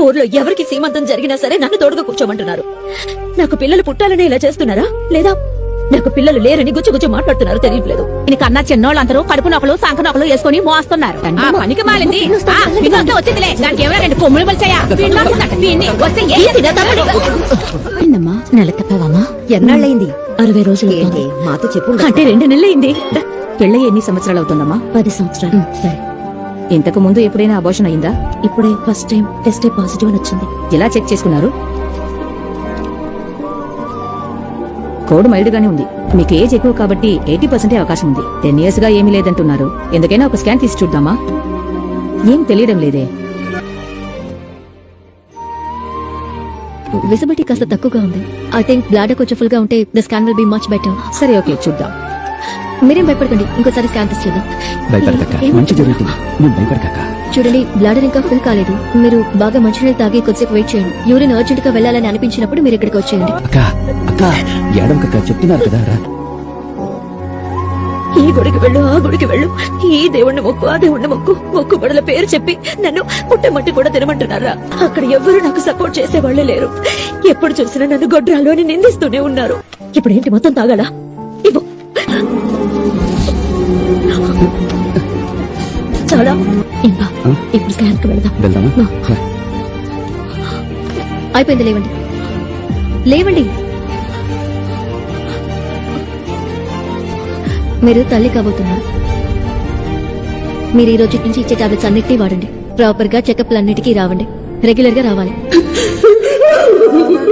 ఊర్లో ఎవరికి సీమంతం జరిగినా సరే నన్ను తోడుగా కూర్చోమంటున్నారు. నాకు పిల్లలు పుట్టాలని ఇలా చేస్తున్నారా? లేదా నాకు పిల్లలు లేరని గుచ్చు గుచ్చు మాట్లాడుతున్నారు తెలియట్లేదు. దీని కన్నా చిన్నోళ్ళందరూ కడుపు నొకలు సంఖ నొకలు వేసుకుని మోస్తున్నారు. ఆ పనికి మాలింది. ఆ, పిన్నొస్తే వచ్చిందిలే. దానికి ఎవరో రెండు కొమ్ములు పలిచాయా? నెల ఎన్నాళ్ళయింది? అరవై రోజులు ఏంటి? మాతో చెప్పు. అంటే రెండు నెలలైంది పెళ్ళి ఎన్ని సంవత్సరాలు అవుతుందమ్మా? పది సంవత్సరాలు. సరే. ఇంతకు ముందు ఎప్పుడైనా అబోషన్ అయిందా ఇప్పుడే ఫస్ట్ టైం టెస్ట్ పాజిటివ్ అని వచ్చింది. ఎలా చెక్ చేసుకున్నారు? కోడ్ మైల్డ్ గానే ఉంది. మీకు ఏజ్ ఎక్కువ కాబట్టి ఎయిటీ పర్సెంటే అవకాశం ఉంది. టెన్ ఇయర్స్గా ఏమీ లేదంటున్నారు. ఎందుకైనా ఒక స్కాన్ తీసి చూద్దామా? ఏం తెలియడం లేదే. విజిబిలిటీ కాస్త తక్కువగా ఉంది. ఐ థింక్ బ్లాడర్ కొంచెం ఫుల్గా ఉంటే the scan will be much better సరే ఓకే చూద్దాం. మీరేం భయపడకండి. ఇంకోసారి స్కాన్ తీసి చేద్దాం. భయపడకక్క. ఏం- మంచి జరుగుతుంది. నువ్వు భయపడకక్క. చూడండి బ్లాడర్ ఇంకా ఫుల్ కాలేదు. మీరు బాగా మంచినీళ్ళు తాగి కొద్దిసేపు వెయిట్ చేయండి. యూరిన్ అర్జెంట్గా వెళ్ళాలని అనిపించినప్పుడు మీరు ఇక్కడికి వచ్చేయండి. అక్క అక్క ఏడవకక్క చెప్తున్నారు కదా రా. ఈ గుడికి వెళ్ళు ఆ గుడికి వెళ్ళు. ఈ దేవుణ్ణి మొక్కు ఆ దేవుణ్ణి మొక్కు. మొక్కుబడుల పేరు చెప్పి నన్ను పుట్టమట్టి కూడా తినమంటున్నారా? అక్కడ ఎవ్వరూ నాకు సపోర్ట్ చేసేవాళ్ళే లేరు. ఎప్పుడు చూసినా నన్ను గొడ్రాలు అని నిందిస్తూనే ఉన్నారు. ఇప్పుడు ఏంటి మొత్తం తాగాలా? ఇవ్వు. చాలా ఇంకా. ఇప్పుడు స్కాన్కి వెళ్దాం. వెళ్దామా. అయిపోయింది లేవండి. లేవండి. మీరు తల్లి కాబోతున్నారు. మీరు ఈ రోజు నుంచి ఇచ్చే టాబ్లెట్స్ అన్నిటినీ వాడండి. ప్రాపర్గా చెకప్లు అన్నిటికీ రావండి. రెగ్యులర్గా రావాలి.